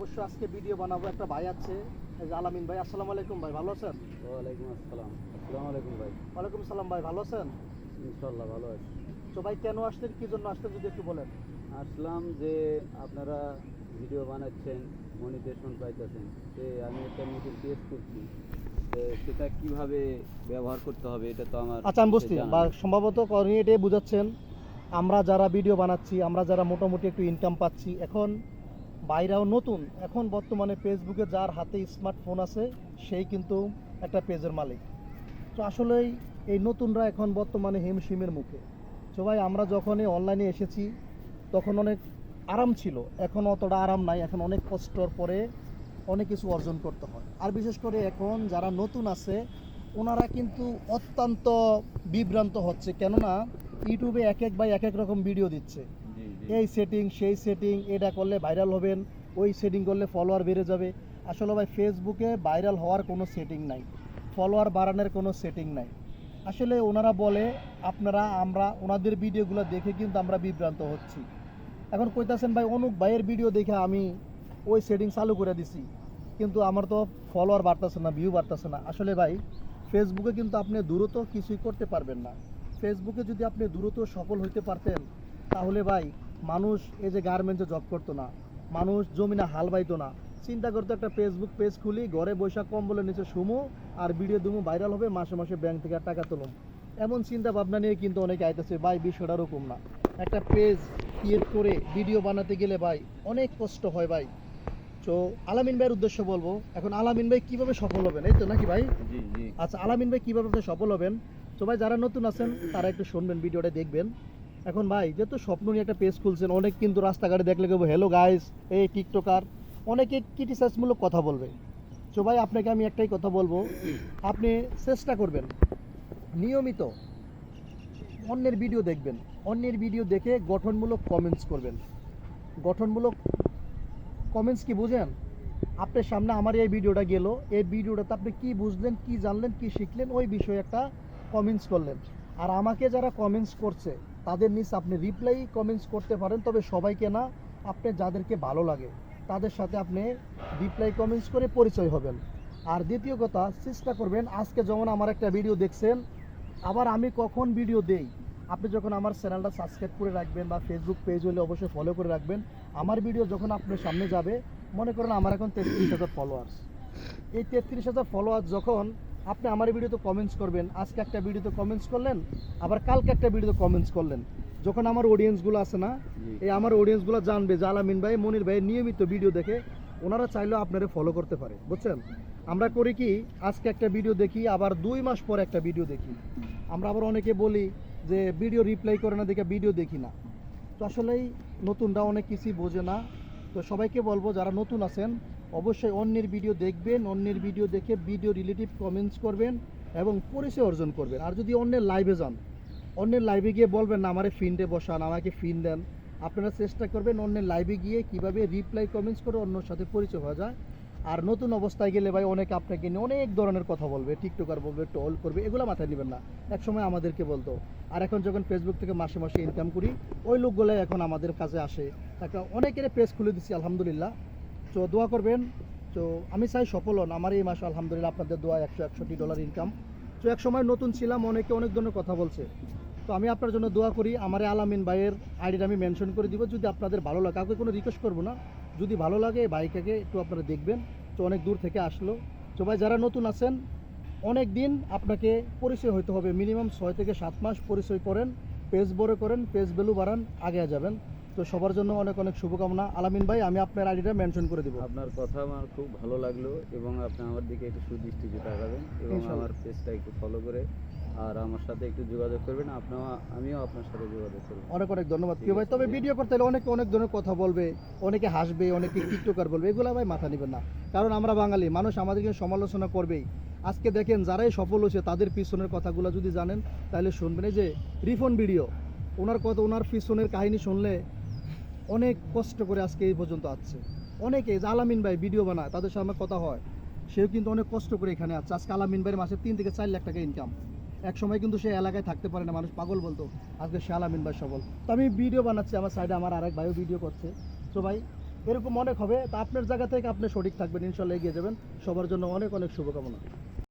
অবশ্য আজকে ভিডিও বানাবো। একটা ভাই আছে আলামিন ভাই। আসসালামু আলাইকুম ভাই ভালো আছেন? ওয়ালাইকুম আসসালাম। আসসালামু আলাইকুম ভাই। ওয়ালাইকুম সালাম ভাই ভালো আছেন? ইনশাল্লাহ ভালো আছি। তো ভাই কেন আসলেন কি জন্য আসলেন যদি একটু বলেন। আসলাম যে আপনারা ভিডিও বানাচ্ছেন মনিটেশন পাইতেছেন সে আমি একটা নতুন পেজ করছি সেটা কীভাবে ব্যবহার করতে হবে এটা তো আমার আচ্ছা আমি বুঝছি। বা সম্ভবত কারণ এটাই বুঝাচ্ছেন আমরা যারা ভিডিও বানাচ্ছি আমরা যারা মোটামুটি একটু ইনকাম পাচ্ছি এখন বাইরেও নতুন। এখন বর্তমানে ফেসবুকে যার হাতে স্মার্টফোন আছে, সেই কিন্তু একটা পেজের মালিক। তো আসলেই এই নতুনরা এখন বর্তমানে হিমশিমের মুখে। তো ভাই, আমরা যখনই অনলাইনে এসেছি, তখন অনেক আরাম ছিল। এখন অতটা আরাম নাই, এখন অনেক কষ্টর পরে অনেক কিছু অর্জন করতে হয়। আর বিশেষ করে এখন যারা নতুন আছে, ওনারা কিন্তু অত্যন্ত বিভ্রান্ত হচ্ছে। কেননা, ইউটিউবে এক এক ভাই এক এক রকম ভিডিও দিচ্ছে। এই সেটিং সেই সেটিং এটা করলে ভাইরাল হবেন, ওই সেটিং করলে ফলোয়ার বেড়ে যাবে। আসলে ভাই ফেসবুকে ভাইরাল হওয়ার কোনো সেটিং নাই ফলোয়ার বাড়ানোর কোনো সেটিং নাই। আসলে ওনারা বলে, আপনারা, আমরা, ওনাদের ভিডিওগুলো দেখে কিন্তু আমরা বিভ্রান্ত হচ্ছি। এখন কইতাছেন ভাই অনুপ ভাইয়ের ভিডিও দেখে আমি ওই সেটিং চালু করে দিছি, কিন্তু আমার তো ফলোয়ার বাড়তেছে না ভিউ বাড়তেছে না। আসলে ভাই ফেসবুকে কিন্তু আপনি দ্রুত কিছুই করতে পারবেন না। ফেসবুকে যদি আপনি দ্রুত সফল হইতে পারতেন, তাহলে ভাই মানুষ এই যে গার্মেন্টসে জব করতো না মানুষ জমিনে হাল বাইতো না। চিন্তা করতো একটা ফেসবুক পেজ খুলি ঘরে বৈশাখ কম্বলের নিচে সুমো আর ভিডিও দুমু ভাইরাল হবে মাসে মাসে ব্যাংক থেকে টাকা তুলুম। এমন চিন্তা ভাবনা নিয়ে কিন্তু অনেকে আইতেছে ভাই বিষয়টা ওরকম না। একটা পেজ ক্রিয়েট করে ভিডিও বানাতে গেলে ভাই অনেক কষ্ট হয় ভাই। তো আলামিন ভাইয়ের উদ্দেশ্য বলব এখন আলামিন ভাই কীভাবে সফল হবেন? এই তো নাকি ভাই? আচ্ছা আলামিন ভাই কীভাবে আপনি সফল হবেন? তো ভাই যারা নতুন আছেন তারা একটু শুনবেন ভিডিওটা দেখবেন। এখন ভাই যেহেতু স্বপ্ন নিয়ে একটা পেজ খুলছেন, অনেক কিন্তু রাস্তাঘাটে দেখলে কেবো হ্যালো গাইস এই টিকটকার অনেকে ক্রিটিসাইজমূলক কথা বলবে। তো ভাই, আপনাকে আমি একটাই কথা বলব, আপনি চেষ্টা করবেন, নিয়মিত অন্যের ভিডিও দেখবেন, অন্যের ভিডিও দেখে গঠনমূলক কমেন্টস করবেন। গঠনমূলক কমেন্টস কি বুঝেন? আপনার সামনে আমার এই ভিডিওটা গেল, এই ভিডিওটাতে আপনি কি বুঝলেন, কি জানলেন, কি শিখলেন, ওই বিষয়ে একটা কমেন্টস করলেন। আর আমাকে যারা কমেন্টস করছে তাদের নিচে আপনি রিপ্লাই কমেন্টস করতে পারেন, তবে সবাইকে না, আপনি যাদেরকে ভালো লাগে, তাদের সাথে আপনি রিপ্লাই কমেন্টস করে পরিচয় হবেন। আর দ্বিতীয় কথা, চেষ্টা করবেন, আজকে যেমন আমার একটা ভিডিও দেখছেন, আবার আমি কখন ভিডিও দেই? আপনি যখন আমার চ্যানেলটা সাবস্ক্রাইব করে রাখবেন বা ফেসবুক পেজ হলে অবশ্যই ফলো করে রাখবেন, আমার ভিডিও যখন আপনার সামনে যাবে, মনে করেন আমার এখন তেত্রিশ হাজার ফলোয়ার্স এই তেত্রিশ হাজার ফলোয়ার যখন আপনি আমার ভিডিওতে কমেন্টস করবেন আজকে একটা ভিডিওতে কমেন্টস করলেন আবার কালকে একটা ভিডিওতে কমেন্টস করলেন। যখন আমার অডিয়েন্সগুলো আছে না এই আমার অডিয়েন্সগুলো জানবে যে আলামিন ভাই মনির ভাই নিয়মিত ভিডিও দেখে ওনারা চাইলেও আপনারা ফলো করতে পারে বুঝছেন? আমরা করি কি আজকে একটা ভিডিও দেখি আবার দুই মাস পর একটা ভিডিও দেখি। আমরা আবার অনেকে বলি যে ভিডিও রিপ্লাই করে না দেখে ভিডিও দেখি না। তো আসলেই নতুনরা অনেক কিছুই বোঝে না। তো সবাইকে বলব, যারা নতুন আছেন, অবশ্যই অন্যের ভিডিও দেখবেন, অন্যের ভিডিও দেখে ভিডিও রিলেটিভ কমেন্টস করবেন এবং পরিচয় অর্জন করবেন। আর যদি অন্যের লাইভে যান, অন্যের লাইভে গিয়ে বলবেন, না, আমারে ফিন্ডে বসান, আমাকে ফিন দেন। আপনারা চেষ্টা করবেন অন্যের লাইভে গিয়ে কীভাবে রিপ্লাই কমেন্টস করে অন্যর সাথে পরিচয় হওয়া যায়। আর নতুন অবস্থায় গেলে ভাই অনেকে আপনাকে নিয়ে অনেক ধরনের কথা বলবে, টিকটকার বলবে টল করবে, এগুলো মাথায় নেবেন না। এক সময় আমাদেরকে বলতো। আর এখন যখন ফেসবুক থেকে মাসে মাসে ইনকাম করি, ওই লোকগুলাই এখন আমাদের কাছে আসে। একটা অনেকের পেজ খুলে দিচ্ছি আলহামদুলিল্লাহ। তো দোয়া করবেন, তো আমি চাই সফল হন। আমার এই মাসে আলহামদুলিল্লাহ আপনাদের দোয়া একশো একষট্টি ডলার ইনকাম তো এক সময় নতুন ছিলাম, অনেকে অনেক ধরনের কথা বলছে। তো আমি আপনার জন্য দোয়া করি, আমার আলামিন ভাইয়ের আইডিটা আমি মেনশন করে দিব। যদি আপনাদের ভালো লাগে, কাউকে কোনো রিকোয়েস্ট করব না। যদি ভালো লাগে বাইকটাকে একটু আপনারা দেখবেন। তো অনেক দূর থেকে আসলো। তো ভাই যারা নতুন আছেন অনেক দিন আপনাকে পরিচয় হতে হবে। মিনিমাম ছয় থেকে সাত মাস পরিচয় করেন পেজ বড় করেন পেজ ভ্যালু বাড়ান আগে যাবেন। তো সবার জন্য অনেক অনেক শুভকামনা। আলামিন ভাই আমি আপনার আইডিটা মেনশন করে দিব। আপনার কথা আমার খুব ভালো লাগল এবং আপনি আমার দিকে একটু সুদৃষ্টিতে তাকাবেন এবং আমার পেজটা একটু ফলো করে আর আমার সাথে একটু যোগাযোগ করবেন আপনার আমিও আপনার সাথে যোগাযোগ করব। অনেক অনেক ধন্যবাদ কেউ ভাই। তবে ভিডিও করতে হলে অনেকে অনেক ধরনের কথা বলবে অনেকে হাসবে অনেকে টিকটকার বলবে এগুলো ভাই মাথা নেবেন না। কারণ আমরা বাঙালি মানুষ আমাদেরকে সমালোচনা করবেই। আজকে দেখেন যারাই সফল হয়েছে তাদের পিছনের কথাগুলো যদি জানেন তাহলে শুনবেন। এই যে রিফন ভিডিও ওনার কথা ওনার পিছনের কাহিনী শুনলে অনেক কষ্ট করে আজকে এই পর্যন্ত আসছে। অনেকে যে আলামিন ভাই ভিডিও বানায় তাদের সাথে আমার কথা হয় সেও কিন্তু অনেক কষ্ট করে এখানে আছে আজকে আলামিন ভাইয়ের মাসে তিন থেকে চার লাখ টাকা ইনকাম এক সময় কিন্তু সে এলাকায় থাকতে পারে না, মানুষ পাগল বলতো, আজকে শাল আমিন ভাই সবল তো আমি ভিডিও বানাচ্ছি, আমার সাইডে আমার আরেক ভাইও ভিডিও করছে। তো ভাই, এরকম অনেক হবে, তা আপনার জায়গা থেকে আপনি সঠিক থাকবেন, ইনশাল্লাহ এগিয়ে যাবেন। সবার জন্য অনেক অনেক শুভকামনা।